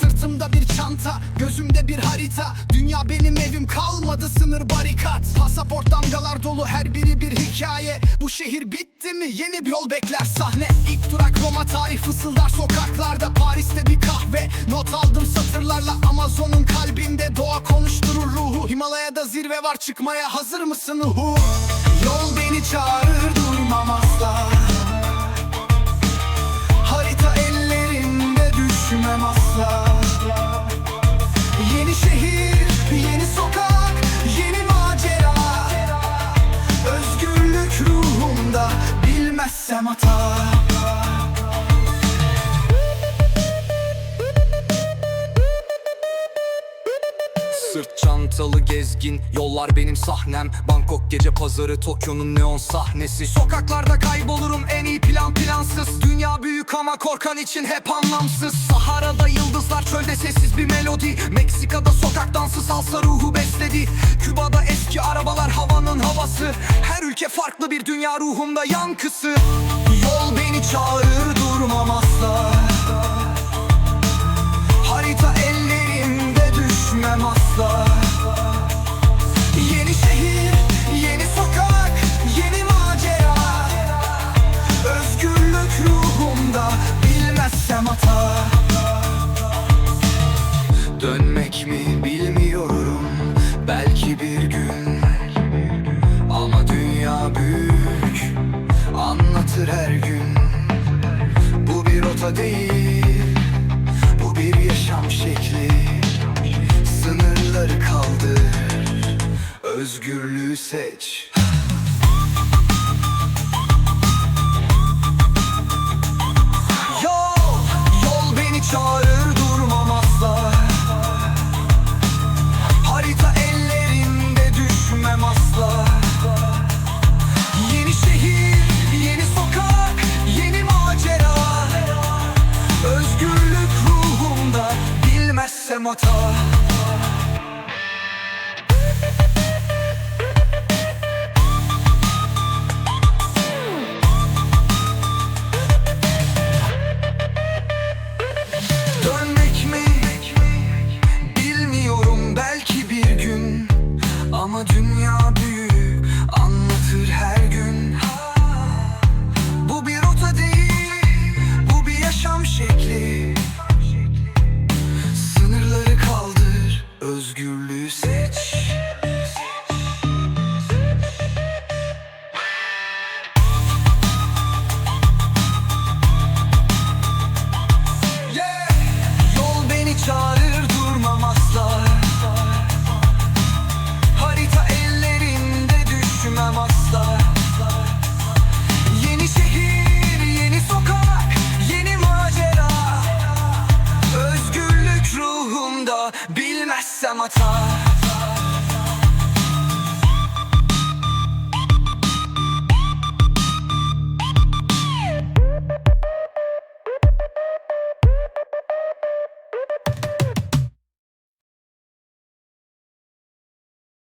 Sırtımda bir çanta, gözümde bir harita. Dünya benim evim kalmadı sınır barikat. Pasaport damgalar dolu her biri bir hikaye. Bu şehir bitti mi? Yeni bir yol bekler sahne. İlk durak Roma tarih fısıldar sokaklarda. Paris'te bir kahve. Not aldım satırlarla Amazon'un kalbinde. Doğa konuşturur ruhu. Himalaya'da zirve var çıkmaya hazır mısın? Uhu düşmem asla Yeni şehir, yeni sokak, yeni macera. Özgürlük ruhumda bilmezsem hata Çantalı gezgin Yollar benim sahnem. Bangkok gece pazarı Tokyo'nun neon sahnesi. Sokaklarda kaybolurum en iyi plan plansız. Dünya büyük ama korkan için hep anlamsız. Sahara'da yıldızlar çölde sessiz bir melodi. Meksika'da sokak dansı salsa ruhu besledi. Küba'da eski arabalar havanın havası. Her ülke farklı bir dünya ruhumda yankısı. Yol Dönmek mi bilmiyorum. Belki bir gün. Ama dünya büyük. Anlatır her gün. Bu bir rota değil. Bu bir yaşam şekli. Sınırları kaldır. Özgürlüğü seç. Yol, yol beni çağırır bilmezsem Bilmezsem hata